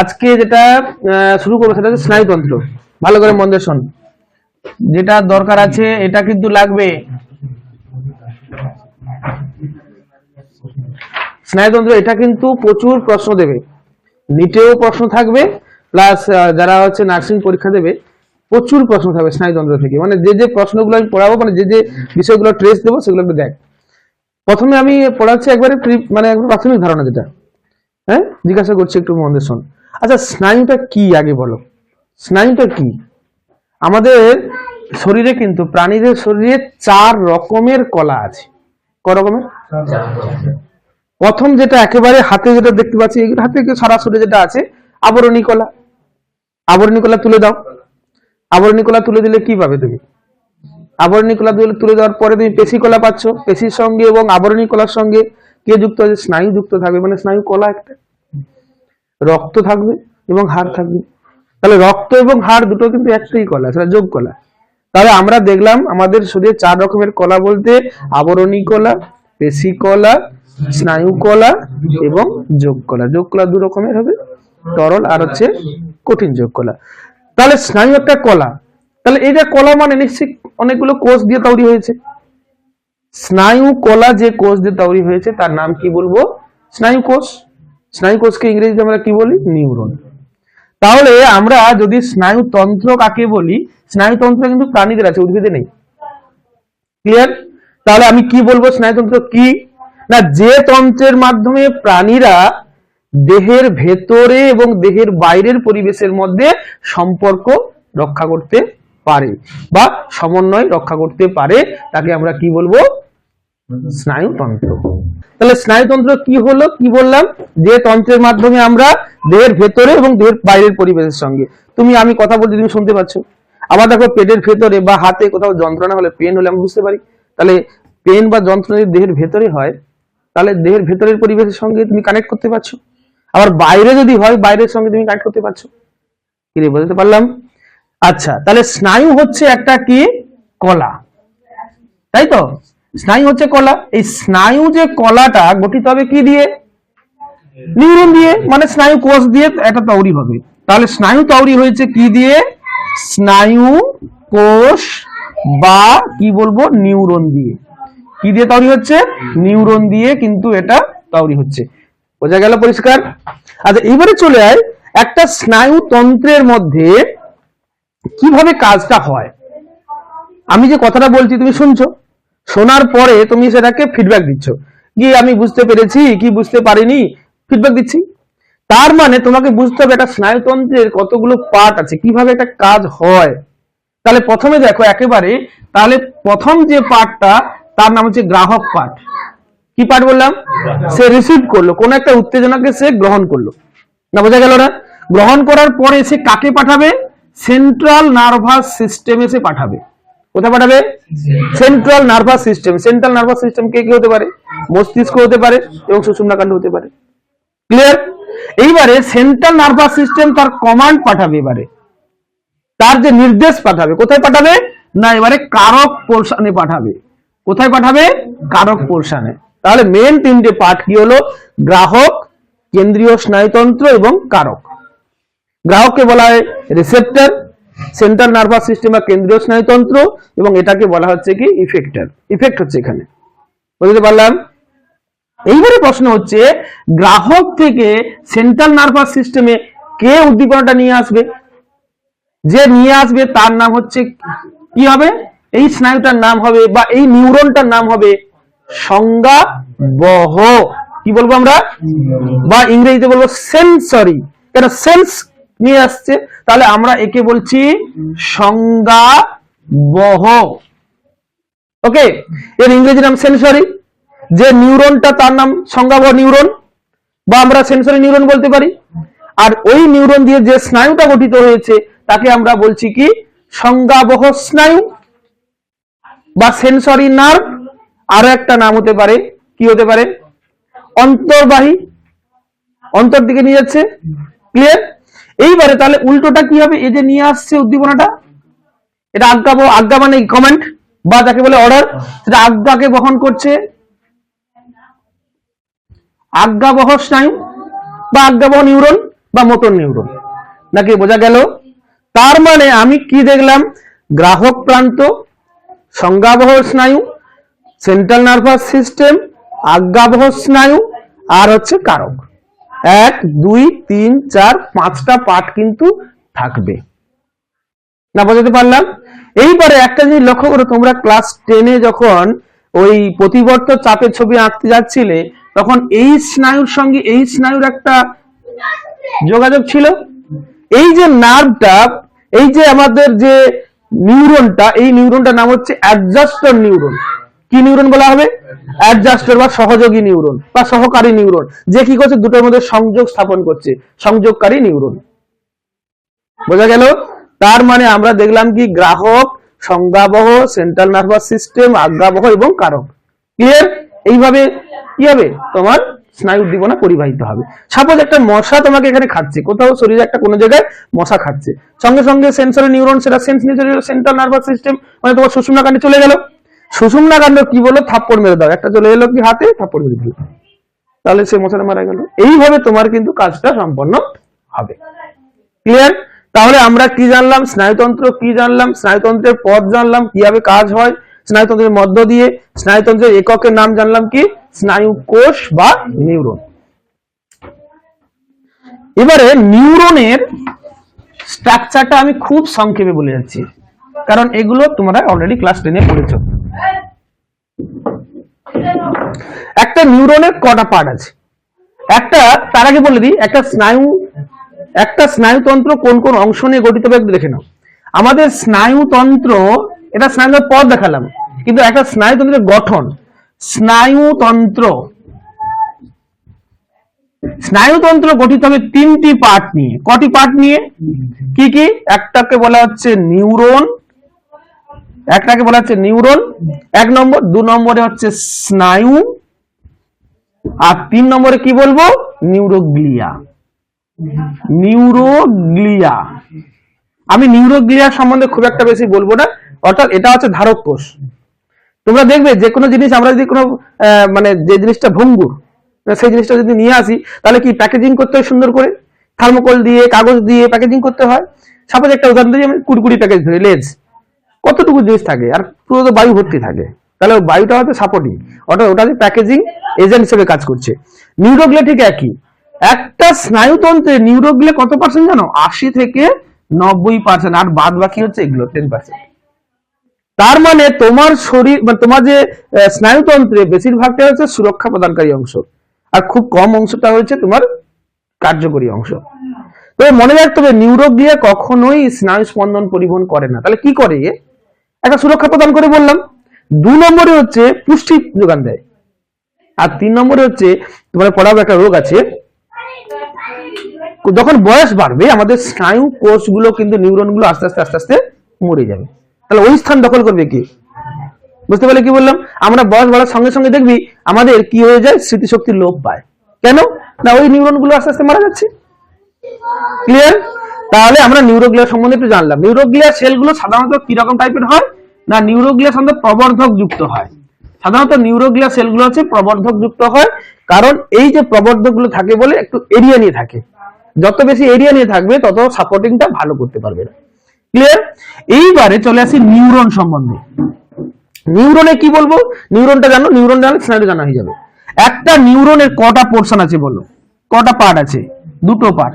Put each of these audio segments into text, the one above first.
আজকে যেটা শুরু করব সেটা হচ্ছে স্নায়ুতন্ত্র। ভালো করে মন শোন। যেটা দরকার আছে, এটা কিন্তু লাগবে। স্নায়ুতন্ত্র, এটা কিন্তু প্রচুর প্রশ্ন দেবে। নিটেও প্রশ্ন থাকবে, প্লাস যারা হচ্ছে নার্সিং পরীক্ষা দেবে, প্রচুর প্রশ্ন থাকবে স্নায়ুতন্ত্র থেকে। মানে যে যে প্রশ্নগুলো আমি পড়াবো মানে যে যে বিষয়গুলো ট্রেস দেবো, সেগুলো একটু দেখ। প্রথমে আমি পড়াচ্ছি একবারে মানে একবার প্রাথমিক ধারণা যেটা। হ্যাঁ? জিজ্ঞাসা করছি একটু মন দিয়ে শোন। আচ্ছা স্নায়ুটা কি আগে বলো? স্নায়ুটা কি? আমাদের শরীরে কিন্তু, প্রাণীদের শরীরে চার রকমের কলা আছে। ক রকমের? প্রথম যেটা একেবারে হাতে যেটা দেখতে পাচ্ছি হাতে সরাসরি যেটা আছে, আবরণী কলা। আবরণী কলা তুলে দাও। আবরণী কলা তুলে দিলে কি পাবে তুমি? আবরণী কলা তুলে তুলে দেওয়ার পরে তুমি পেশি কলা পাচ্ছ। পেশির সঙ্গে এবং আবরণী কলার সঙ্গে কে যুক্ত আছে? স্নায়ু যুক্ত থাকবে। মানে স্নায়ু কলা একটা। রক্ত থাকবে এবং হাড় থাকবে। তাহলে রক্ত এবং হাড় দুটো কিন্তু একটাই কলা, সেটা যোগ কলা। তাহলে আমরা দেখলাম আমাদের শরীরে চার রকমের কলা বলতে আবরণী কলা, পেশি কলা, স্নায়ু কলা এবং যোগ কলা। যোগ কলা দু রকমের হবে, তরল আর হচ্ছে কঠিন যোগ কলা। তাহলে স্নায়ু একটা কলা। তাহলে যে কলা মানে নিশ্চয়ই অনেকগুলো কোষ দিয়ে তৈরি হয়েছে। স্নায়ু কলা যে কোষ দিয়ে তৈরি হয়েছে, তার নাম কি বলব? স্নায়ু কোষ স্নায়ু কোষকে ইংরেজিতে আমরা কি বলি? নিউরন। তাহলে আমরা যদি স্নায়ুতন্ত্র কাকে বলি? স্নায়ুতন্ত্র কিন্তু প্রাণীদের আছে, উদ্ভিদে নেই। ক্লিয়ার তাহলে আমি কি বলব স্নায়ুতন্ত্র? কি? না, যে তন্ত্রের মাধ্যমে প্রাণীরা দেহের ভেতরে এবং দেহের বাইরের পরিবেশের মধ্যে সম্পর্ক রক্ষা করতে পারে বা সমন্বয় রক্ষা করতে পারে, তাকে আমরা কি বলব? স্নায়ুতন্ত্র। তাহলে স্নায়ুতন্ত্র কি হলো? কি বললাম? যে তন্ত্রের মাধ্যমে আমরা দেহের ভেতরে এবং দেহের বাইরের পরিবেশের সঙ্গে। তুমি, আমি কথা বলছি, তুমি শুনতে পাচ্ছ। আবার দেখো পেটের ভেতরে বা হাতে কোথাও যন্ত্রণা হলে, পেন হলে আমি বুঝতে পারি। তাহলে পেন বা যন্ত্রণা যদি দেহের ভেতরে হয়, তাহলে দেহের ভেতরের পরিবেশের সঙ্গে তুমি কানেক্ট করতে পারছ। আবার বাইরে যদি হয়, বাইরের সঙ্গে তুমি কানেক্ট করতে পারছ। কি রে বুঝতে পারলাম? আচ্ছা তাহলে স্নায়ু হচ্ছে একটা কি? কলা। তাই তো? স্নায়ু হচ্ছে কলা। এই স্নায়ু যে কলাটা গঠিত হবে কি দিয়ে? নিউরন দিয়ে মানে স্নায়ু কোষ দিয়ে এটা তৈরি হবে। তাহলে স্নায়ু তৈরি হয়েছে কি দিয়ে? স্নায়ু কোষ বা কি বলব? নিউরন দিয়ে। কি দিয়ে তৈরি হচ্ছে? নিউরন দিয়ে কিন্তু এটা তৈরি হচ্ছে। বোঝা গেল পরিষ্কার? আচ্ছা এবারে চলে আয়। একটা স্নায়ু তন্ত্রের মধ্যে কীভাবে কাজটা হয়? আমি যে কথাটা বলছি, তুমি শুনছো? শোনার পরে তুমি সেটাকে ফিডব্যাক দিচ্ছ। গিয়ে আমি বুঝতে পেরেছি, কি বুঝতে পারিনি ফিডব্যাক দিচ্ছি। তার মানে তোমাকে বুঝতে হবে একটা স্নায়ুতন্ত্রের কতগুলো পার্ট আছে, কীভাবে একটা কাজ হয়। তাহলে প্রথমে দেখো একেবারে, তাহলে প্রথম যে পার্টটা তার নাম হচ্ছে গ্রাহক পার্ট কি পার্ট বললাম? সে রিসিভ করল, কোন একটা উত্তেজনাকে সে গ্রহণ করল। না, বোঝা গেল না? গ্রহণ করার পরে সে কাকে পাঠাবে? সেন্ট্রাল নার্ভাস সিস্টেমে সে পাঠাবে। কোথায় পাঠাবে? Central nervous system central nervous system কে কি হতে পারে? মস্তিষ্ক হতে পারে এবং সুষুম্নাকাণ্ড হতে পারে। ক্লিয়ার এইবারে সেন্ট্রাল নার্ভাস সিস্টেম তার কমান্ড পাঠাবে এবারে। তার যে নির্দেশ পাঠাবে, কোথায় পাঠাবে? না, এবারে কারক পোর্শনে পাঠাবে। কোথায় পাঠাবে? কারক পোর্শনে তাহলে মেন তিনটে পার্ট কি হলো? গ্রাহক, কেন্দ্রীয় স্নায়ুতন্ত্র এবং কারক। গ্রাহককে বলা হয় রিসেপ্টর সেন্ট্রাল নার্ভাস সিস্টেম বা কেন্দ্রীয় স্নায়ুতন্ত্র এবং এটাকে বলা হচ্ছে কি ইফেক্টর ইফেক্ট হচ্ছে এখানে। বুঝতে পারলাম? এইবারে প্রশ্ন হচ্ছে, গ্রাহক থেকে সেন্ট্রাল নার্ভাস সিস্টেমে কে উদ্দীপনাটা নিয়ে আসবে? যে নিয়ে আসবে, তার নাম হচ্ছে কি হবে? এই স্নায়ুটার নাম হবে বা এই নিউরনটার নাম হবে সংজ্ঞা বহ কি বলব আমরা? বা ইংরেজিতে বলব সেন্সরি এটা সেন্স নিয়ে আসছে। তাহলে আমরা একে বলছি সংজ্ঞা বহ। ওকে? এর ইংরেজি নাম সেন্সরি। যে নিউরনটা তার নাম সংজ্ঞাবহ নিউরন, বা আমরা সেন্সরি নিউরন বলতে পারি। আর ওই নিউরন দিয়ে যে স্নায়ুটা গঠিত হয়েছে, তাকে আমরা বলছি কি? সংজ্ঞাবহ স্নায়ু, বা সেন্সরি নার্ভ। আরও একটা নাম হতে পারে। কি হতে পারে? অন্তর্বাহী। অন্তর দিকে নিয়ে যাচ্ছে। ক্লিয়ার? এইবারে তাহলে উল্টোটা কি হবে? এই যে নিয়ে আসছে উদ্দীপনাটা, এটা আজ্ঞা আজ্ঞা মানে কমেন্ট বা যাকে বলে অর্ডার সেটা আজ্ঞাকে বহন করছে। আজ্ঞাবহ স্নায়ু বা আজ্ঞাবহ নিউরন বা মোটর নিউরন। নাকি বোঝা গেল? তার মানে আমি কি দেখলাম? গ্রাহক প্রান্ত, সংজ্ঞাবহ স্নায়ু সেন্ট্রাল নার্ভাস সিস্টেম আজ্ঞাবহ স্নায়ু, আর হচ্ছে কারক। এক, দুই, তিন, চার, পাঁচটা পার্ট কিন্তু থাকবে। না বোঝাতে পারলাম? এইবারে একটা জিনিস লক্ষ্য করো, তোমরা ক্লাস টেনে যখন ওই প্রতিবর্ত চাপের ছবি আঁকতে যাচ্ছিলে, তখন এই স্নায়ুর সঙ্গে এই স্নায়ুর একটা যোগাযোগ ছিল। এই যে নার্ভটা এই যে আমাদের যে নিউরনটা এই নিউরনটার নাম হচ্ছে অ্যাডজাস্টর নিউরন কি নিউরন বলা হবে? অ্যাডজাস্টর বা সহযোগী নিউরন বা সহকারী নিউরন। যে কি করছে, দুটোর মধ্যে সংযোগ স্থাপন করছে। সংযোগকারী নিউরন। বোঝা গেল? তার মানে আমরা দেখলাম কি, গ্রাহক, সংজ্ঞাবহ সেন্ট্রাল নার্ভাস সিস্টেম আজ্ঞাবহ এবং কারক। ক্লিয়ার এইভাবে কি হবে? তোমার স্নায়ু উদ্দীপনা পরিবাহিত হবে। সাপোজ একটা মশা তোমাকে এখানে খাচ্ছে। কোথাও শরীরে একটা কোনো জায়গায় মশা খাচ্ছে। সঙ্গে সঙ্গে সেন্সরি নিউরন সেটা সেন্স চলে সেন্ট্রাল নার্ভাস সিস্টেম মানে তোমার সুষুম্না কাণ্ডে চলে গেল। সুষুম্না কাণ্ড কি বলো থাপ্পড় মেরে দাও। একটা চলে এলো কি হাতে? থাপ্পড় মেরে দিল। তাহলে সে মশাটা মারা গেল। এইভাবে তোমার কিন্তু কাজটা সম্পন্ন হবে। ক্লিয়ার তাহলে আমরা কি জানলাম? স্নায়ুতন্ত্র কি জানলাম? স্নায়ুতন্ত্রের পথ জানলাম। কীভাবে কাজ হয়? স্নায়ুতন্ত্রের মধ্য দিয়ে স্নায়ুতন্ত্রের এককের নাম জানলাম কি? স্নায়ু কোষ বা নিউরন। এবারে নিউরনের স্ট্রাকচারটা আমি খুব সংক্ষেপে বলে যাচ্ছি। কারণ এগুলো তোমরা অলরেডি ক্লাস টেনে পড়েছো। একটা নিউরনের কটা পার্ট আছে? একটা, তার আগে বলে দিই, একটা স্নায়ু, একটা স্নায়ুতন্ত্র কোন কোন অংশ নিয়ে গঠিত হবে দেখে নাও। আমাদের স্নায়ুতন্ত্র, এটা স্নায়ুতন্ত্রের পথ দেখালাম, কিন্তু একটা স্নায়ুতন্ত্রের গঠন, স্নায়ুতন্ত্র। স্নায়ুতন্ত্র গঠিত হবে তিনটি পার্ট নিয়ে। কটি পার্ট নিয়ে? কি কি? একটাকে বলা হচ্ছে নিউরন একটাকে বলা হচ্ছে নিউরন, এক নম্বর, দু নম্বরে হচ্ছে স্নায়ু, আর তিন নম্বরে কি বলব? নিউরোগ্লিয়া। নিউরোগ্লিয়া। আমি নিউরোগ্লিয়া সম্বন্ধে খুব একটা বেশি বলব না, অর্থাৎ এটা হচ্ছে ধারক কোষ। তোমরা দেখবে যে কোনো জিনিস আমরা যদি কোনো মানে যে জিনিসটা ভঙ্গুর, সেই জিনিসটা যদি নিয়ে আসি, তাহলে কি প্যাকেজিং করতে হয় সুন্দর করে? থার্মোকল দিয়ে, কাগজ দিয়ে প্যাকেজিং করতে হয়। সাপোজ একটা উদাহরণ দিই, আমি কুড়কুড়ি প্যাকেজ ধরে লেজ কতটুকু জিনিস থাকে, আর পুরো তো বায়ু ভর্তি থাকে। তাহলে বায়ুটা হচ্ছে সাপোর্টিং অর্থাৎ ওটা প্যাকেজিং এজেন্ট হিসেবে কাজ করছে। নিউরোগ্লে ঠিক একই। একটা স্নায়ুতন্ত্রে নিউরোগ্লে কত পার্সেন্ট জানো? আশি থেকে নব্বই পার্সেন্ট আর বাদ বাকি হচ্ছে এগুলো টেন পার্সেন্ট তার মানে তোমার শরীর মানে তোমার যে স্নায়ুতন্ত্রে বেশিরভাগটা হচ্ছে সুরক্ষা প্রদানকারী অংশ, আর খুব কম অংশটা হচ্ছে তোমার কার্যকরী অংশ। তবে মনে রাখতে হবে নিউরোগ্লিয়া কখনোই স্নায়ু স্পন্দন পরিবহন করে না। তাহলে কি করে? একটা সুরক্ষা প্রদান করে বললাম। দু নম্বরে হচ্ছে পুষ্টি যোগান দেয়। আর তিন নম্বরে হচ্ছে তোমার পড়াবো একটা রোগ আছে। যখন বয়স বাড়বে, আমাদের স্নায়ু কোষগুলো কিন্তু নিউরনগুলো আস্তে আস্তে আস্তে আস্তে মরে যাবে। তাহলে ওই স্থান দখল করবে কি? বুঝতে পারলে কি বললাম? আমরা বয়স বাড়ার সঙ্গে সঙ্গে দেখবি আমাদের কি হয়ে যায়? স্মৃতিশক্তির লোপ পায়। কেন? না, ওই নিউরনগুলো আস্তে আস্তে মারা যাচ্ছে। ক্লিয়ার তাহলে আমরা নিউরোগ্লিয়া সম্বন্ধে একটু জানলাম। নিউরোগ্লিয়া সেলগুলো সাধারণত কি রকম টাইপের হয়? না নিউরোগ্লিয়া সাধারণত প্রবর্ধক যুক্ত হয়। সাধারণত নিউরোগ্লিয়া সেলগুলো হচ্ছে প্রবর্ধক যুক্ত হয়, কারণ এই যে প্রবর্ধকগুলো থাকে বলে একটু এরিয়া নিয়ে থাকে। যত বেশি এরিয়া নিয়ে থাকবে, তত সাপোর্টিংটা ভালো করতে পারবে না। ক্লিয়ার এইবারে চলে আসি নিউরন সম্বন্ধে। নিউরনে কি বলব? নিউরনটা জানো? নিউরন জানো স্নায়ু জানা হয়ে যাবে। একটা নিউরনের কটা পোর্শন আছে বলো? কটা পার্ট আছে? দুটো পার্ট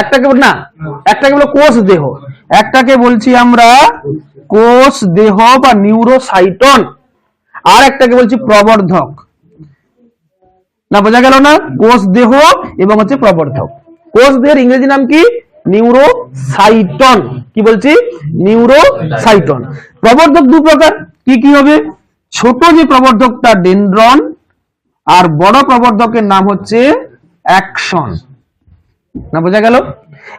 একটাকে না, একটাকে বলো কোষ দেহ। একটাকে বলছি আমরা কোষ দেহ বা নিউরোসাইটন আর একটাকে বলছি প্রবর্ধক। না, বোঝা গেল না? কোষ দেহ এবং হচ্ছে প্রবর্ধক। কোষ দেহের ইংরেজি নাম কি? নিউরোসাইটন কি বলছি? নিউরোসাইটন প্রবর্ধক দু প্রকার। কি কি হবে? ছোট যে প্রবর্ধকটা ডেনড্রন আর বড় প্রবর্ধকের নাম হচ্ছে অ্যাকশন না, বোঝা গেল?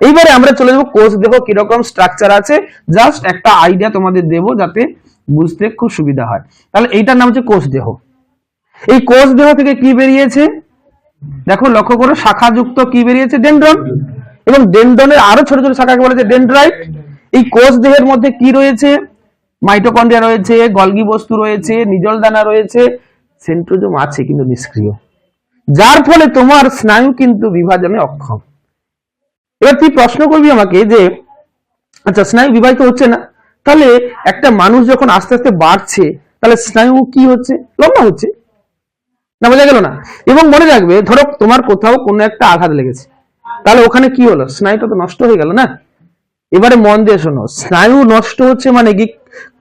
এইবারে আমরা চলে যাব কোষ দেব কীরকম স্ট্রাকচার আছে। জাস্ট একটা আইডিয়া তোমাদের দেব যাতে বুঝতে খুব সুবিধা হয়। তাহলে এইটার নাম হচ্ছে কোষ দেহ। এই কোষ দেহ থেকে কি বেরিয়েছে? দেখো লক্ষ্য করো, শাখাযুক্ত কি বেরিয়েছে? ডেন্ড্রন এবং ডেন্ড্রনের আরও ছোট ছোট শাখাকে বলা যায় ডেন্ড্রাইট এই কোষ দেহের মধ্যে কি রয়েছে? মাইটোকন্ড্রিয়া রয়েছে, গলগি বস্তু রয়েছে নিজল দানা রয়েছে। সেন্ট্রোজোম আছে কিন্তু নিষ্ক্রিয়। যার ফলে তোমার স্নায়ু কিন্তু বিভাজনে অক্ষম। এবার তুই প্রশ্ন করবি আমাকে যে আচ্ছা স্নায়ু বিবাহিত হচ্ছে না, তাহলে একটা মানুষ যখন আস্তে আস্তে বাড়ছে, তাহলে স্নায়ু কি হচ্ছে? লম্বা হচ্ছে। না, বোঝা গেল না। এবং মনে রাখবে, ধরো তোমার কোথাও কোনো একটা আঘাত লেগেছে। তাহলে ওখানে কি হলো? স্নায়ুটা তো নষ্ট হয়ে গেল না? এবারে মন দিয়ে শোনো, স্নায়ু নষ্ট হচ্ছে মানে কি?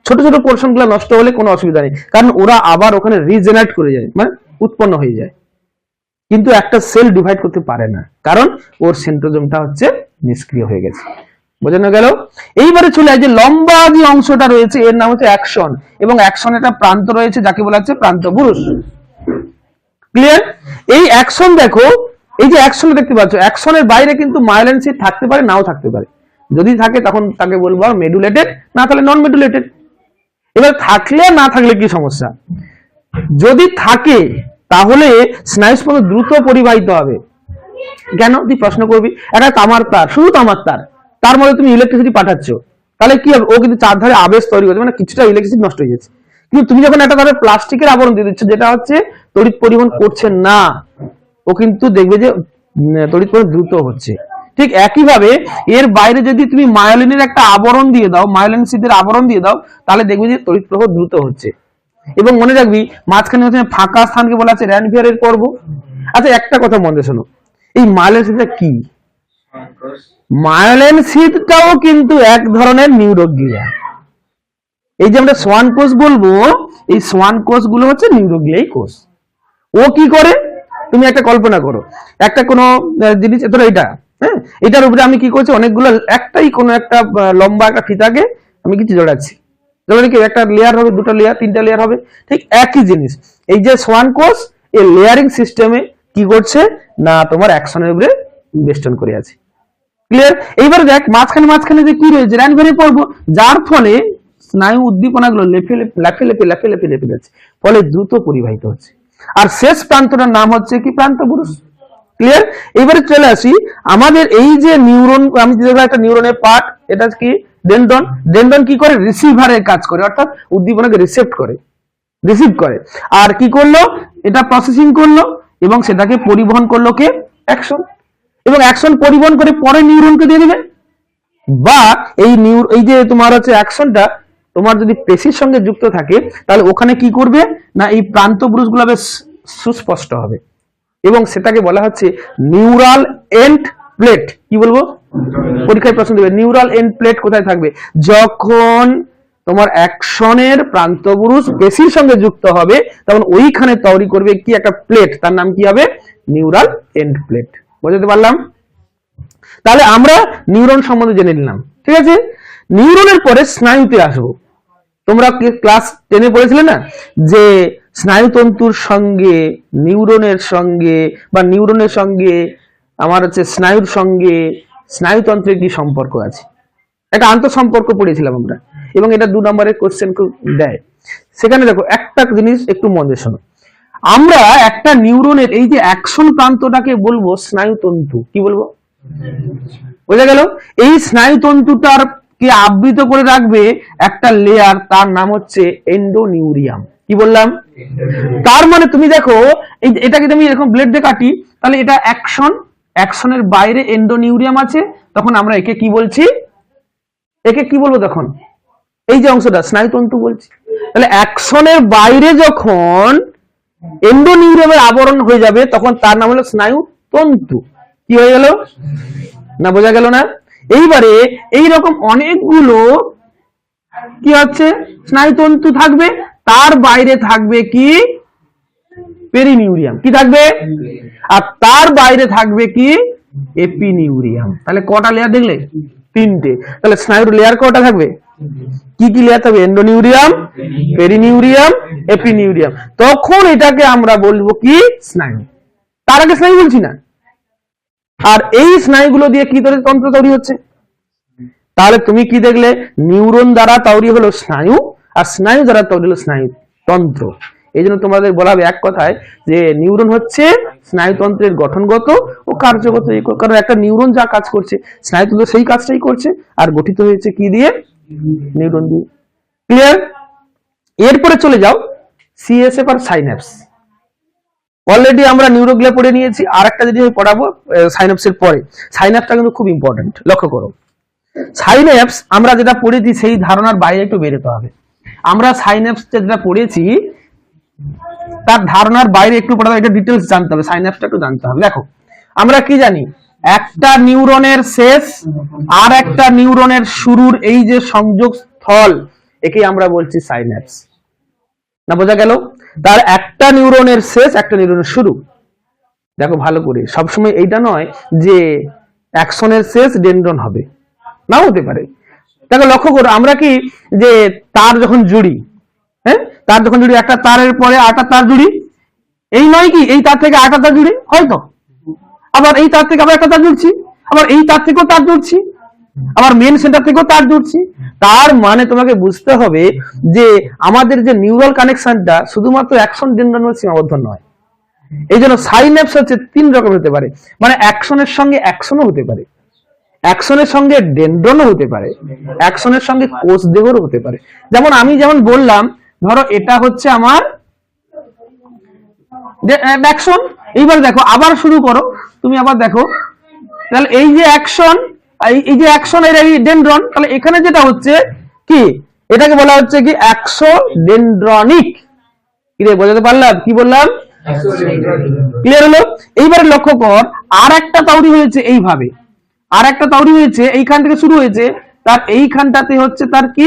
ছোট ছোট পোর্শনগুলো নষ্ট হলে কোনো অসুবিধা নেই। কারণ ওরা আবার ওখানে রিজেনারেট করে যায় মানে উৎপন্ন হয়ে যায়। কিন্তু একটা সেল ডিভাইড করতে পারে না। কারণ ওর সেন্ট্রোজোমটা হচ্ছে নিষ্ক্রিয় হয়ে গেছে। বোঝানো গেল? এইবারে চলে আসে লম্বা যে অংশটা রয়েছে, এর নাম হচ্ছে অ্যাকশন এবং অ্যাকশন একটা প্রান্ত রয়েছে যাকে বলা হচ্ছে প্রান্ত পুরুষ ক্লিয়ার এই অ্যাকশন দেখো, এই যে অ্যাকশন দেখতে পাচ্ছ অ্যাকশনের বাইরে কিন্তু মাইলেন সিট থাকতে পারে, নাও থাকতে পারে। যদি থাকে তখন তাকে বলব মেডুলেটেড না তাহলে নন মেডুলেটেড এবার থাকলে না থাকলে কি সমস্যা? যদি থাকে তাহলে স্নায়ুস্পন্দ দ্রুত পরিবাহিত হবে। কেন? তুই প্রশ্ন করবি। একটা তামার তার, শুধু তামার তার। তার মধ্যে তুমি ইলেকট্রিসিটি পাঠাচ্ছ। তাহলে কি হবে? ও কিন্তু চার ধারে আবেশ তৈরি হচ্ছে মানে কিছুটা ইলেকট্রিসিটি নষ্ট হয়ে যাচ্ছে। কিন্তু তুমি যখন একটা তাদের প্লাস্টিকের আবরণ দিয়ে দিচ্ছ, যেটা হচ্ছে তড়িৎ পরিবহন করছে না, ও কিন্তু দেখবে যে তড়িৎ পরিবহন দ্রুত হচ্ছে। ঠিক একইভাবে এর বাইরে যদি তুমি মায়োলিনের একটা আবরণ দিয়ে দাও, মায়োলিন সিদের আবরণ দিয়ে দাও, তাহলে দেখবে যে তড়িৎ প্রবাহ দ্রুত হচ্ছে। এবং মনে রাখবি, মাঝখানে হচ্ছে ফাঁকা স্থানকে বলা আছে র্যানভিয়ারের পর্ব। আচ্ছা একটা কথা মনে শোনো, এই সিদটা কি? সিদটাও কিন্তু এক ধরনের নিউরোগ্লিয়া। এই যে আমরা সোয়ান কোষ বলব, এই সোয়ান কোষগুলো হচ্ছে নিউরোগ্লিয়াই কোষ। ও কি করে? তুমি একটা কল্পনা করো, একটা কোনো জিনিস, ধরো এটা হ্যাঁ? এটার উপরে আমি কি করছি? অনেকগুলো, একটাই কোনো একটা লম্বা একটা ফিতাকে আমি কিছু জড়াচ্ছি। যেমন কি, একটা লেয়ার হবে, দুটো লেয়ার তিনটা লেয়ার হবে, ঠিক একই জিনিস। এই যে সোয়ান কোষ এই লেয়ারিং সিস্টেমে কি করছে? না, তোমার অ্যাকশনের উপরে বেষ্টন করে আছে। ক্লিয়ার এইবার দেখ, মাঝখানে মাঝখানে যে কি রয়েছে র্যান র্যানভেরি পড়ব, যার ফলে স্নায়ু উদ্দীপনাগুলো লেফে লেফে লেফে লেফে লেফে লেফে যাচ্ছে। ফলে দ্রুত পরিবাহিত হচ্ছে। আর শেষ প্রান্তটার নাম হচ্ছে কি প্রান্ত পুরুষ ক্লিয়ার এবারে চলে আসি, আমাদের এই যে নিউরন আমি যে একটা নিউরনের পার্ট এটা কি? ডেন্ডন ডেন্ডন কি করে? রিসিভারের কাজ করে, অর্থাৎ উদ্দীপনাকে রিসেপ্ট করে রিসিভ করে। আর কি করল? এটা প্রসেসিং করল এবং সেটাকে পরিবহন করল কে? অ্যাকশন এবং অ্যাকশন পরিবহন করে পরে নিউরনকে দিয়ে দিবে। বা এই নিউ এই যে তোমার হচ্ছে অ্যাকশনটা তোমার যদি পেশির সঙ্গে যুক্ত থাকে, তাহলে ওখানে কি করবে? না, এই প্রান্ত পুরুষগুলো বেশ সুস্পষ্ট হবে। এবং সেটাকে বলা হচ্ছে নিউরাল এন্ড প্লেট কি বলব? পরীক্ষায় প্রশ্ন দেবে নিউরাল এন্ড প্লেট কোথায় থাকবে? যখন তোমার অ্যাকশনের প্রান্তপুরুষ পেশির সঙ্গে যুক্ত হবে, তখন ওইখানে তৈরি করবে কি একটা প্লেট তার নাম কি হবে? নিউরাল এন্ড প্লেট বুঝতে পারলাম? তাহলে আমরা নিউরন সম্বন্ধে জেনে নিলাম, ঠিক আছে? নিউরনের পরে স্নায়ুতে আসব। তোমরা ক্লাস টেনে পড়েছিলে না? যে স্নায়ুতন্তুর সঙ্গে নিউরনের সঙ্গে বা নিউরনের সঙ্গে আমার হচ্ছে স্নায়ুর সঙ্গে স্নায়ুতন্ত্রের কি সম্পর্ক আছে? একটা আন্তঃসম্পর্ক পড়েছিলাম আমরা এবং এটা দু নম্বরের কোশ্চেন দেয়। সেখানে দেখো একটা জিনিস একটু মন দিয়ে শোনো আমরা একটা নিউরনের এই যে অ্যাকশন প্রান্তটাকে বলব স্নায়ুতন্তু কি বলব? বোঝা গেল? এই স্নায়ুতন্তুটার কে আবৃত করে রাখবে একটা লেয়ার তার নাম হচ্ছে এন্ডোনিউরিয়াম কি বললাম? তার মানে তুমি দেখো এটাকে তুমি এরকম ব্লেড দিয়ে কাটি তাহলে এটা অ্যাকশন অ্যাকশনের বাইরে এন্ডোনিউরিয়াম আছে, তখন আমরা একে কি বলছি? একে কি বলব তখন এই যে অংশটা, স্নায়ুতন্তু বলছি। তাহলে অ্যাকশনের বাইরে যখন এন্ডোনিউরিয়ামের আবরণ হয়ে যাবে, তখন তার নাম হলো স্নায়ু তন্তু কি হয়ে গেল? না, বোঝা গেল না? এইবারে এই রকম অনেকগুলো কি হচ্ছে? স্নায়ুতন্তু থাকবে, তার বাইরে থাকবে কি? পেরিনিউরিয়াম। কি থাকবে? আর তার বাইরে থাকবে কি? এপিনিউরিয়াম। তাহলে কটা লেয়ার দেখলে? তিনটে। তাহলে স্নায়ুর লেয়ার কটা থাকবে? কি কি লেয়ার থাকবে? এন্ডোনিউরিয়াম পেরিনিউরিয়াম। এপিনিউরিয়াম তখন এটাকে আমরা বলব কি? স্নায়ু। তার আগে স্নায়ু বলছি না। আর এই স্নায়ুগুলো দিয়ে কি তৈরি তন্ত্র তৈরি হচ্ছে? তাহলে তুমি কি দেখলে? নিউরন দ্বারা তৈরি হলো স্নায়ু আর স্নায়ু দ্বারা তৈরি হলো স্নায়ু তন্ত্র। এই জন্য তোমাদের বলা হবে এক কথায় যে নিউরন হচ্ছে স্নায়ুতন্ত্রের গঠনগত ও কার্যগত কারণ একটা নিউরন যা কাজ করছে, স্নায়ুতন্ত্র সেই কাজটাই করছে, আর গঠিত হয়েছে কি দিয়ে? নিউরন দিয়ে। ক্লিয়ার এরপরে চলে যাও সিএসএফ আর সাইন্যাপস অলরেডি আমরা নিউরোগ্লে পড়ে নিয়েছি আর একটা যদি আমি পড়াবো সাইনাপসের পরে। সাইনাপসটা কিন্তু খুব ইম্পর্টেন্ট লক্ষ্য করো। সাইনাপস আমরা যেটা পড়েছি, সেই ধারণার বাইরে একটু বেরোতে হবে। আমরা সাইনাপস যেটা পড়েছি তার ধারণার বাইরে একটু হবে, এটা ডিটেলস জানতে হবে সাইনাপসটা একটু জানতে হবে। দেখো আমরা কি জানি? একটা নিউরনের শেষ আর একটা নিউরনের শুরুর এই যে সংযোগ স্থল একে আমরা বলছি সাইন্যাপস না বোঝা গেল? তার একটা নিউরনের শেষ একটা নিউরনের শুরু। দেখো ভালো করে। সবসময় এইটা নয় যে অ্যাকশনের শেষ ডেন্ড্রন হবে। নাও হতে পারে। দেখো লক্ষ্য করো আমরা কি যে তার যখন জুড়ি হ্যাঁ? তার যখন জুড়ি, একটা তারের পরে আটা তার জুড়ি। এই নয় কি? এই তার থেকে আটা তার জুড়ি? হয়তো আবার এই তার থেকে আবার একটা তার জুড়ছি। আবার এই তার থেকেও তার জুড়ছি। আবার মেন সেন্টার থেকেও তার জুড়ছি। তার মানে তোমাকে বুঝতে হবে যে আমাদের যে নিউরাল কানেকশনটা শুধুমাত্র অ্যাকশন ডেন্ড্রনের সীমাবদ্ধ নয়। এই জন্য সাইন্যাপস হচ্ছে তিন রকম হতে পারে। মানে অ্যাকশনের সঙ্গে অ্যাকশনও হতে পারে। অ্যাকশনের সঙ্গে ডেন্ড্রনও হতে পারে। অ্যাকশনের সঙ্গে কোষ দেহরও হতে পারে। যেমন আমি যেমন বললাম ধরো এটা হচ্ছে আমার অ্যাকশন এইবার দেখো, আবার শুরু করো। তুমি আবার দেখো। তাহলে এই যে অ্যাকশন এই যে অ্যাকশন এর এই ডেন্ড্রন তাহলে এখানে যেটা হচ্ছে কি? এটাকে বলা হচ্ছে কি অ্যাক্সো ডেন্ড্রনিক কি রে, বোঝাতে পারলাম? কি বললাম? ক্লিয়ার হলো? এইবারে লক্ষ্য কর আর একটা তাউরি হয়েছে এইভাবে। আর একটা তাউরি হয়েছে, এইখান থেকে শুরু হয়েছে। তার এইখানটাতে হচ্ছে তার কি?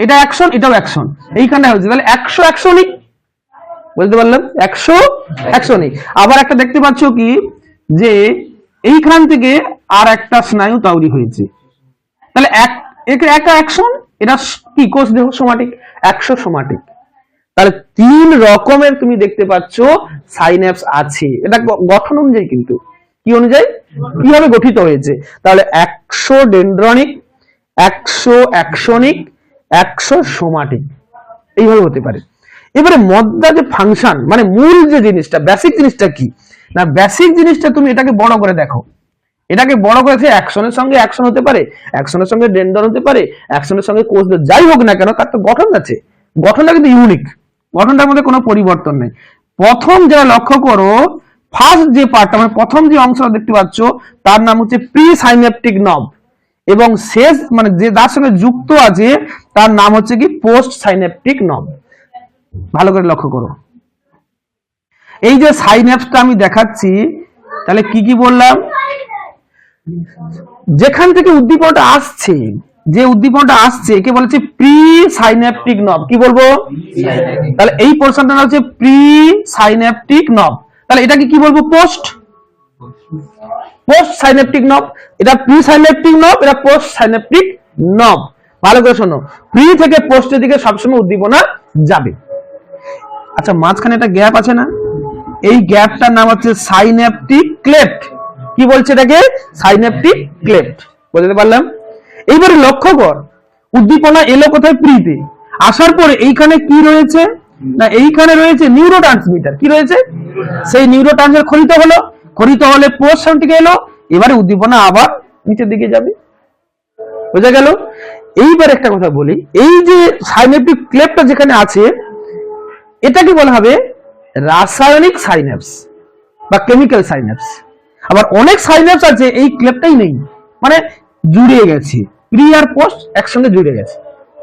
এটা অ্যাকশন এটাও অ্যাকশন এইখানটা হচ্ছে, তাহলে একশো অ্যাকশনই বুঝতে পারলাম একশো নেই আবার একটা দেখতে পাচ্ছ কি? যে এইখান থেকে আর একটা স্নায়ু তৈরি হয়েছে। তাহলে এক, একে একটা অ্যাকশন এটা কি? কোষ দেহ সোমাটিক একশো সোমাটিক তাহলে তিন রকমের তুমি দেখতে পাচ্ছ সাইন্যাপস আছে। এটা গঠন অনুযায়ী কিন্তু। কি অনুযায়ী? কীভাবে গঠিত হয়েছে? তাহলে একশো ডেন্ড্রনিক একশো অ্যাকশনিক একশো সোমাটিক এইভাবে হতে পারে। এবারে মদ্দা যে ফাংশন মানে মূল যে জিনিসটা বেসিক জিনিসটা কি? না বেসিক জিনিসটা তুমি এটাকে বড় করে দেখো। এটাকে বড় করে অ্যাকশনের সঙ্গে অ্যাকশন হতে পারে অ্যাকশনের সঙ্গে ডেন্ডন হতে পারে অ্যাকশনের সঙ্গে কোষ যাই হোক না কেন, তার তো গঠন আছে। গঠনটা কিন্তু ইউনিক গঠনটার মধ্যে কোনো পরিবর্তন নেই। প্রথম যারা লক্ষ্য করো ফার্স্ট যে পার্টটা মানে প্রথম যে অংশটা দেখতে পাচ্ছ, তার নাম হচ্ছে প্রি সাইনেপটিক নব এবং শেষ মানে যে তার সঙ্গে যুক্ত আছে তার নাম হচ্ছে কি পোস্ট সাইনেপটিক নব ভালো করে লক্ষ্য করো। এই যে সাইন্যাপসটা আমি দেখাচ্ছি তাহলে কি কি বললাম? যেখান থেকে উদ্দীপনটা আসছে যে উদ্দীপনটা আসছে একে বলেছে প্রি সাইনেপটিক নব কি বলব? তাহলে এই পোর্শনটা হচ্ছে প্রি সাইনেপটিক নব তাহলে এটাকে কি বলব? পোস্ট পোস্ট সাইন্যাপটিক নব এটা প্রি সাইন্যাপটিক নব এটা পোস্ট সাইন্যাপটিক নব ভালো করে শোনো প্রি থেকে পোস্টের দিকে সবসময় উদ্দীপনা যাবে। আচ্ছা মাঝখানে একটা গ্যাপ আছে না? এই গ্যাপটার নাম হচ্ছে সাইন্যাপটিক ক্লেফট কি বলছে এটাকে? সাইনেপটিক ক্লেফট বুঝতে পারলাম? এইবারে লক্ষ্য কর, উদ্দীপনা এলো কোথায় প্রিতে আসার পরে এইখানে কি রয়েছে? না, এইখানে রয়েছে নিউরো ট্রান্সমিটার কি রয়েছে? সেই নিউরো ট্রান্সমিটার হলো। খরিত হলে পোস্ট থেকে এলো, এবারে উদ্দীপনা আবার নিচের দিকে যাবে। বোঝা গেল? এইবার একটা কথা বলি, এই যে সাইনেপটিক ক্লেপটা যেখানে আছে, এটাকে বলা হবে রাসায়নিক সাইন্যাপস বা কেমিক্যাল সাইন্যাপস আবার অনেক সাইন্যাপস আছে, এই ক্লেপটাই নেই মানে জুড়ে গেছে, প্রি আর পোস্ট একসঙ্গে জুড়ে গেছে।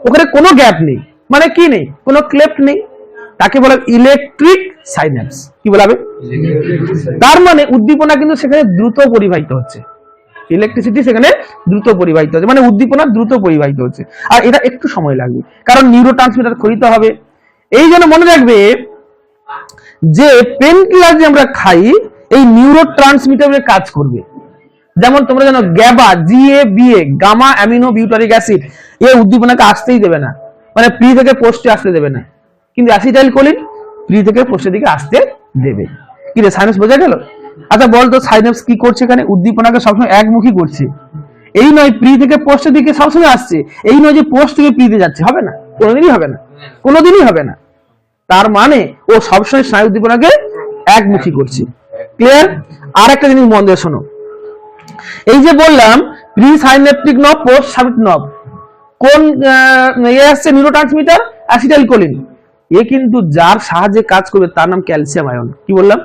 ওখানে কোনো গ্যাপ নেই মানে কি নেই? কোনো ক্লেপ্ট নেই। তাকে বলা ইলেকট্রিক সাইন্যাপস কি বলা হবে তার মানে উদ্দীপনা কিন্তু সেখানে দ্রুত পরিবাহিত হচ্ছে। ইলেকট্রিসিটি সেখানে দ্রুত পরিবাহিত হচ্ছে। মানে উদ্দীপনা দ্রুত পরিবাহিত হচ্ছে। আর এটা একটু সময় লাগবে। কারণ নিউরো ট্রান্সমিটার খরিতে হবে। এই জন্য মনে রাখবে যে পেন কিলার যে আমরা খাই, এই নিউরো ট্রান্সমিটারের কাজ করবে। যেমন তোমরা জানো GABA G A B A gamma amino butyric acid এই উদ্দীপনাকে আসতেই দেবে না। মানে প্রি থেকে পোস্টে আসতে দেবে না। কিন্তু অ্যাসিটাইল কোলিন প্রি থেকে পোস্টের দিকে আসতে দেবে। কি রে সাইনাস বোঝা গেল? আচ্ছা বল তো সাইনাস কি করছে এখানে? উদ্দীপনাকে সবসময় একমুখী করছে। এই নয়, প্রি থেকে পোস্টের দিকে সবসময় আসছে। এই নয় যে পোস্ট থেকে প্রিতে যাচ্ছে, হবে না? কোনোদিনই হবে না। কোনোদিনই হবে না। তার মানে ও সবসময় স্নায়ু উদ্দীপনাকে একমুখী করছে। ক্লিয়ার আর একটা জিনিস মন দিয়ে শোনো। এই যে বললাম প্রি সাইনেপটিক নব পোস্ট সাবিট নব কোন ইয়ে আসছে নিউরো ট্রান্সমিটার অ্যাসিটাইল কোলিন এ কিন্তু যার সাহায্যে কাজ করবে তার নাম ক্যালসিয়াম আয়ন। কি বললাম?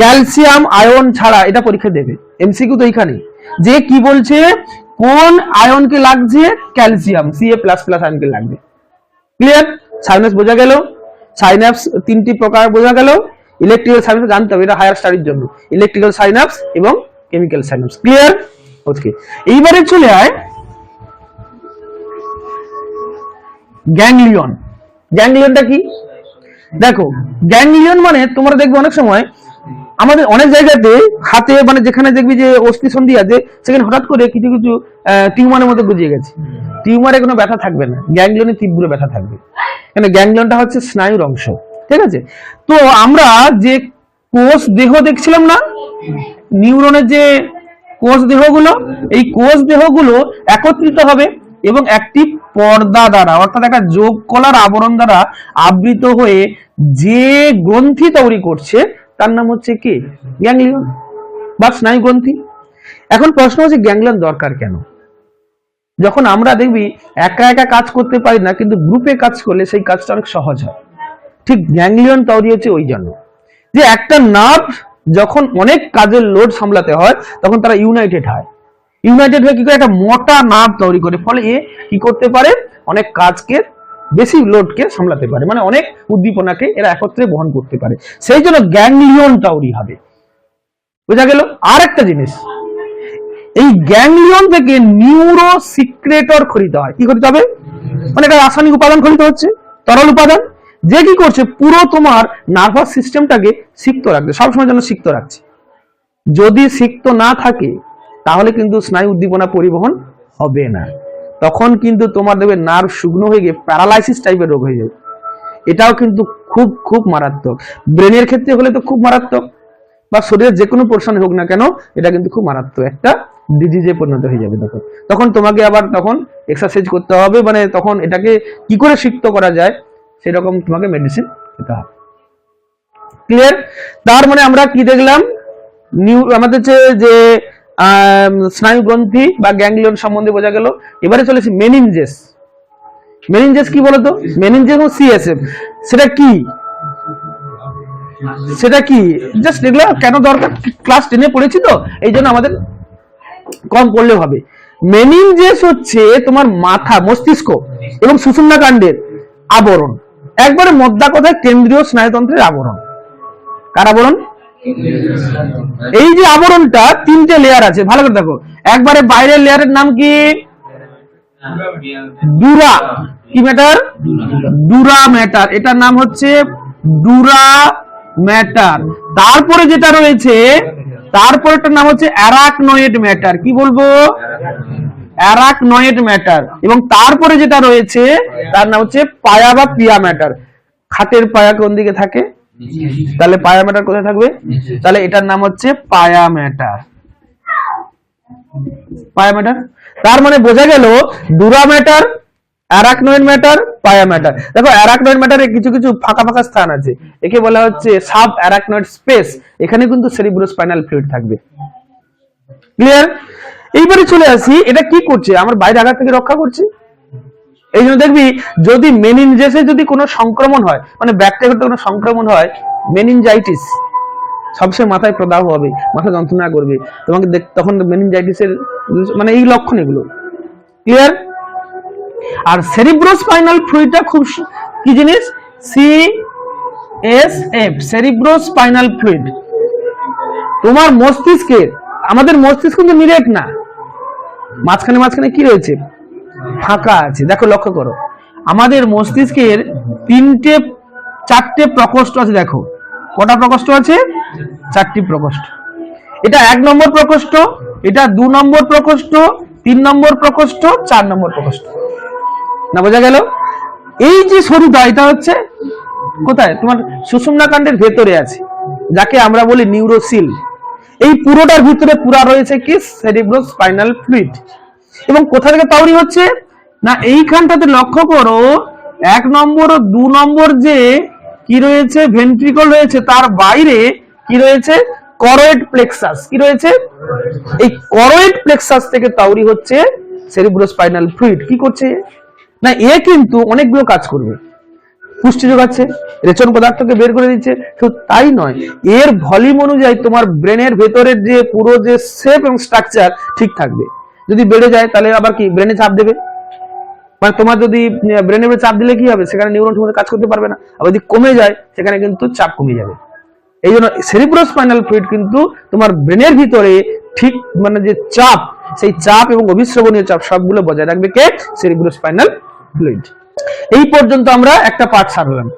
ক্যালসিয়াম আয়ন ছাড়া এটা পরীক্ষা দেবে। এমসিকিউ তো এইখানে। যে কি বলছে? কোন আয়নকে লাগছে? Calcium. C A plus plus আয়নকে লাগবে। ক্লিয়ার সাইনাস বোঝা গেল। সাইনাপস তিনটি প্রকার বোঝা গেল। ইলেকট্রিক্যাল সাইনাপস জানতে হবে, এটা হায়ার স্টাডির জন্য। ইলেকট্রিক্যাল সাইনাপস এবং কেমিক্যাল সাইনাপস ক্লিয়ার ওকে এইবারে চলে আয়। গ্যাংলিয়ন গ্যাংলিয়নটা কি? দেখো গ্যাংলিয়ন মানে তোমরা দেখবে অনেক সময় আমাদের অনেক জায়গাতে হাতে মানে যেখানে দেখবি যে অস্থি সন্ধি আছে, সেখানে হঠাৎ করে কিছু কিছু টিউমারের মতো গুজিয়ে গেছে। টিউমারে কোনো ব্যথা থাকবে না গ্যাংলিয়নে তীব্র ব্যথা থাকবে। কেন? গ্যাংলিয়নটা হচ্ছে স্নায়ুর অংশ, ঠিক আছে? তো আমরা যে কোষ দেহ দেখছিলাম না, নিউরনের যে কোষ দেহগুলো, এই কোষ দেহগুলো একত্রিত হবে এবং একটি পর্দা দ্বারা, অর্থাৎ একটা যোগ কলার আবরণ দ্বারা আবৃত হয়ে যে গ্রন্থি তৈরি করছে, তার নাম হচ্ছে কি? গ্যাংলিয়ন, বা স্নায়ু গ্রন্থি এখন প্রশ্ন হচ্ছে, গ্যাংলিয়ন দরকার কেন? যখন আমরা দেখবি, একা একা কাজ করতে পারি না, কিন্তু গ্রুপে কাজ করলে সেই কাজটা অনেক সহজ হয়। ঠিক গ্যাংলিয়ন তৈরি হচ্ছে ওই জন্য। যে একটা নার্ভ যখন অনেক কাজের লোড সামলাতে হয়, তখন তারা ইউনাইটেড হয়। ইউনাইটেড হয়ে কি করে একটা মোটা নার্ভ তৈরি করে, ফলে এ কি করতে পারে? অনেক কাজকে, বেশি লোডকে সামলাতে পারে মানে অনেক উদ্দীপনাকে এরা একত্রে বহন করতে পারে। সেই জন্য গ্যাংলিয়ন তৈরি হবে। বোঝা গেল? আর একটা জিনিস, এই গ্যাংলিয়ন থেকে নিউরো সিক্রেটর খরিদ হয়। কি করতে হবে? মানে একটা রাসায়নিক উপাদান খরিদ হচ্ছে, তরল উপাদান, যে কি করছে, পুরো তোমার নার্ভাস সিস্টেমটাকে সিক্ত রাখছে সবসময় যেন সিক্ত রাখছে। যদি সিক্ত না থাকে তাহলে কিন্তু স্নায়ু উদ্দীপনা পরিবহন হবে না। তখন কিন্তু তোমার দেখবে নার্ভ শুকনো হয়ে গিয়ে প্যারালাইসিস টাইপের রোগ হয়ে যাবে। এটাও কিন্তু খুব খুব মারাত্মক। ব্রেনের ক্ষেত্রে হলে তো খুব মারাত্মক। বা শরীরের যে কোনো পোর্শনে হোক না কেন, এটা কিন্তু খুব মারাত্মক। একটা ডিজিজে পরিণত হয়ে যাবে তখন। তখন তোমাকে আবার তখন এক্সারসাইজ করতে হবে। মানে তখন এটাকে কি করে সিক্ত করা যায়, সেরকম তোমাকে মেডিসিন খেতে হবে। ক্লিয়ার তার মানে আমরা কি দেখলাম? নিউ আমাদের যে যে আম, স্নায়ু গ্রন্থি বা গ্যাংলিয়ন সম্বন্ধে বোঝা গেল। এবারে চলেছি মেনিনজেস মেনিনজেস কি বলতো? মেনিনজেস সিএসএফ সেটা কি? সেটা কি? জাস্ট এগুলো কেন দরকার? ক্লাস টেনে পড়েছি তো এই জন্য আমাদের কম পড়লেও হবে। মেনিনজেস হচ্ছে তোমার মাথা মস্তিষ্ক এবং সুষুম্না কাণ্ডের আবরণ। একবারে মদ্দা কথায় কেন্দ্রীয় স্নায়ুতন্ত্রের আবরণ। কার আবরণ? এই যে আবরণটা, তিনটে লেয়ার আছে, ভালো করে দেখো। একবারে বাইরের লেয়ারের নাম কি? ডুরা। কি ম্যাটার ডুরা ম্যাটার এটার নাম হচ্ছে ডুরা ম্যাটার তারপরে যেটা রয়েছে তারপরেটার নাম হচ্ছে অ্যারাকনয়েড ম্যাটার কি বলব? অ্যারাকনয়েড ম্যাটার এবং তারপরে যেটা রয়েছে, তার নাম হচ্ছে পায়া বা পিয়া ম্যাটার খাটের পায়া কোন দিকে থাকে? তাহলে পায়া ম্যাটার কোথায় থাকবে? তাহলে এটার নাম হচ্ছে পায়া ম্যাটার পায়া ম্যাটার তার মানে বোঝা গেল dura mater arachnoid mater pia mater দেখো অ্যারাকনয়েড ম্যাটারে কিছু কিছু ফাঁকা ফাঁকা স্থান আছে। একে বলা হচ্ছে সাব অ্যারাকনয়েড স্পেস এখানে কিন্তু সেরিব্রোস্পাইনাল ফ্লুইড থাকবে। ক্লিয়ার এইবারে চলে আসি এটা কি করছে? আমার বাইরে আঘাত থেকে রক্ষা করছে। এই জন্য দেখবি, যদি মেনিনজেসে যদি কোনো সংক্রমণ হয় মানে ব্যাকটেরিয়াতে কোনো সংক্রমণ হয় মেনিনজাইটিস সবসময় মাথায় প্রদাহ হবে, মাথা যন্ত্রণা করবে। তোমাকে দেখ- তখন মেনিনজাইটিসের মানে এই লক্ষণ এগুলো। ক্লিয়ার আর সেরিব্রোস্পাইনাল ফ্লুইডটা খুব কি জিনিস? C S F cerebrospinal fluid তোমার মস্তিষ্কের, আমাদের মস্তিষ্ক কিন্তু নিরেট না। মাঝখানে মাঝখানে কি রয়েছে? ফাঁকা আছে। দেখো, লক্ষ্য করো। আমাদের মস্তিষ্কের তিনটে, চারটে প্রকোষ্ঠ আছে, দেখো। কটা প্রকোষ্ঠ আছে? চারটি প্রকোষ্ঠ। এটা এক নম্বর প্রকোষ্ঠ, এটা দু নম্বর প্রকোষ্ঠ, তিন নম্বর প্রকোষ্ঠ, চার নম্বর প্রকোষ্ঠ। না, বোঝা গেল? এই যে সরুটা এটা হচ্ছে, কোথায়? তোমার সুষুম্না কাণ্ডের ভেতরে আছে, যাকে আমরা বলি নিউরোসিল। এই পুরোটার ভিতরে পুরা রয়েছে কি? Cerebrospinal fluid. এবং কোথা থেকে তৈরি হচ্ছে? না, এইখানটাতে লক্ষ্য করো, এক নম্বর ও দু নম্বর যে কি রয়েছে ভেন্ট্রিকল রয়েছে, তার বাইরে কি রয়েছে করয়েড প্লেক্সাস কি রয়েছে? এই করয়েড প্লেক্সাস থেকে তৈরি হচ্ছে সেরিব্রোস্পাইনাল ফ্লুইড কি করছে? না, এ কিন্তু অনেকগুলো কাজ করবে। পুষ্টি যোগাচ্ছে, রেচন পদার্থকে বের করে দিচ্ছে, শুধু তাই নয়, এর ভলিউম অনুযায়ী তোমার ব্রেনের ভেতরের যে পুরো যে শেপ এবং স্ট্রাকচার ঠিক থাকবে। যদি বেড়ে যায়, তাহলে আবার কি? ব্রেনে চাপ দেবে। মানে তোমার যদি ব্রেনে উপরে চাপ দিলে কি হবে? সেখানে নিউরন ঠিকমতো কাজ করতে পারবে না। আবার যদি কমে যায়, সেখানে কিন্তু চাপ কমে যাবে। এই জন্য সেরিব্রোস্পাইনাল ফ্লুইড কিন্তু তোমার ব্রেনের ভিতরে ঠিক মানে যে চাপ, সেই চাপ এবং অভিশ্রবণীয় চাপ সবগুলো বজায় রাখবে কে? সেরিব্রোস্পাইনাল ফ্লুইড এই পর্যন্ত আমরা একটা পাঠ সারলাম।